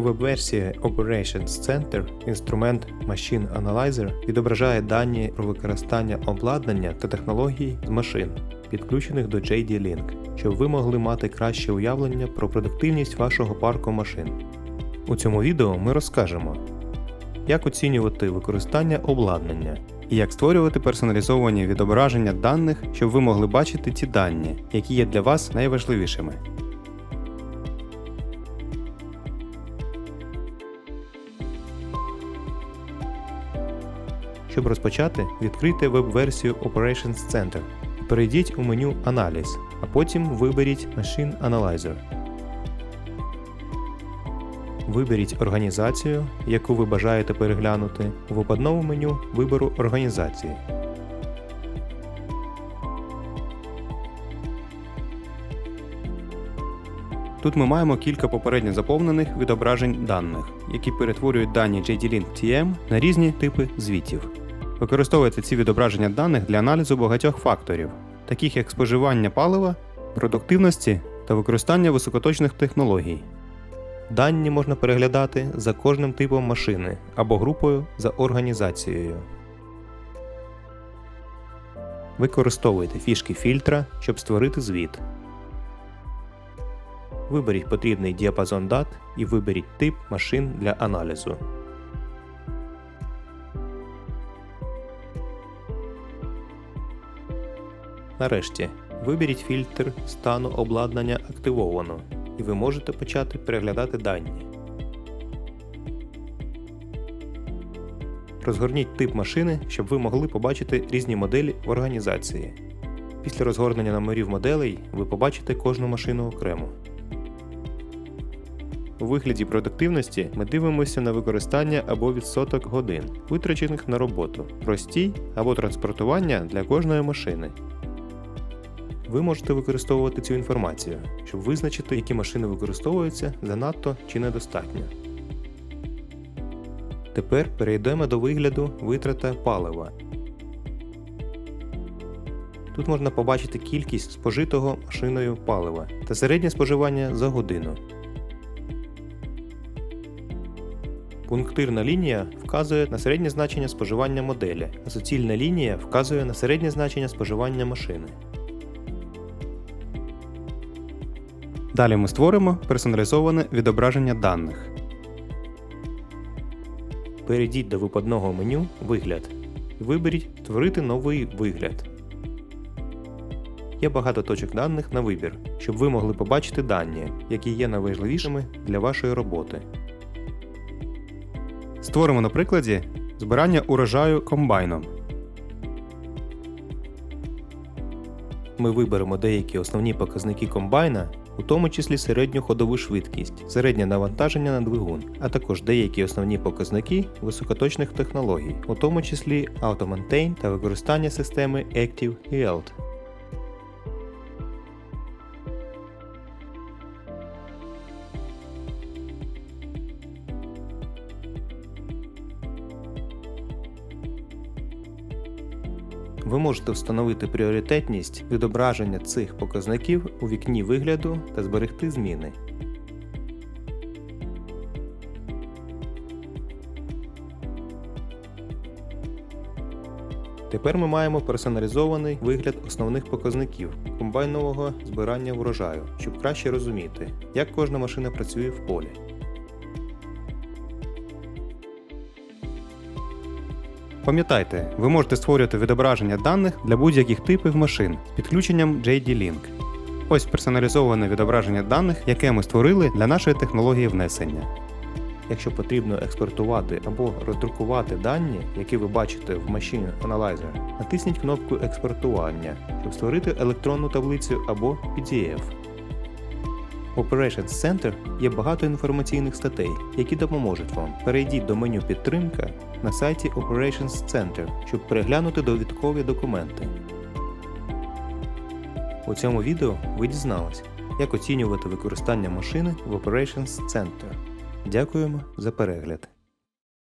Веб-версія Operations Center інструмент Machine Analyzer відображає дані про використання обладнання та технологій з машин, підключених до JD-Link, щоб ви могли мати краще уявлення про продуктивність вашого парку машин. У цьому відео ми розкажемо, як оцінювати використання обладнання і як створювати персоналізовані відображення даних, щоб ви могли бачити ті дані, які є для вас найважливішими. Щоб розпочати, відкрийте веб-версію Operations Center. Перейдіть у меню Аналіз, а потім виберіть Machine Analyzer. Виберіть організацію, яку ви бажаєте переглянути. У випадному меню вибору організації. Тут ми маємо кілька попередньо заповнених відображень даних, які перетворюють дані JD-Link TM на різні типи звітів. Використовуйте ці відображення даних для аналізу багатьох факторів, таких як споживання палива, продуктивності та використання високоточних технологій. Дані можна переглядати за кожним типом машини або групою за організацією. Використовуйте фішки фільтра, щоб створити звіт. Виберіть потрібний діапазон дат і виберіть тип машин для аналізу. Нарешті виберіть фільтр стану обладнання активовано і ви можете почати переглядати дані. Розгорніть тип машини, щоб ви могли побачити різні моделі в організації. Після розгорнення номерів моделей ви побачите кожну машину окремо. У вигляді продуктивності ми дивимося на використання або відсоток годин, витрачених на роботу, простій або транспортування для кожної машини. Ви можете використовувати цю інформацію, щоб визначити, які машини використовуються занадто чи недостатньо. Тепер перейдемо до вигляду витрата палива. Тут можна побачити кількість спожитого машиною палива та середнє споживання за годину. Пунктирна лінія вказує на середнє значення споживання моделі, а суцільна лінія вказує на середнє значення споживання машини. Далі ми створимо персоналізоване відображення даних. Перейдіть до випадного меню Вигляд і виберіть Створити новий вигляд. Є багато точок даних на вибір, щоб ви могли побачити дані, які є найважливішими для вашої роботи. Створимо на прикладі збирання урожаю комбайном. Ми виберемо деякі основні показники комбайна, у тому числі середню ходову швидкість, середнє навантаження на двигун, а також деякі основні показники високоточних технологій, у тому числі AutoMaintain та використання системи Active Yield. Ви можете встановити пріоритетність відображення цих показників у вікні вигляду та зберегти зміни. Тепер ми маємо персоналізований вигляд основних показників комбайнового збирання врожаю, щоб краще розуміти, як кожна машина працює в полі. Пам'ятайте, ви можете створювати відображення даних для будь-яких типів машин з підключенням JD-Link. Ось персоналізоване відображення даних, яке ми створили для нашої технології внесення. Якщо потрібно експортувати або роздрукувати дані, які ви бачите в Machine Analyzer, натисніть кнопку Експортування, щоб створити електронну таблицю або PDF. Operations Center є багато інформаційних статей, які допоможуть вам. Перейдіть до меню Підтримка на сайті Operations Center, щоб переглянути довідкові документи. У цьому відео ви дізнались, як оцінювати використання машини в Operations Center. Дякуємо за перегляд.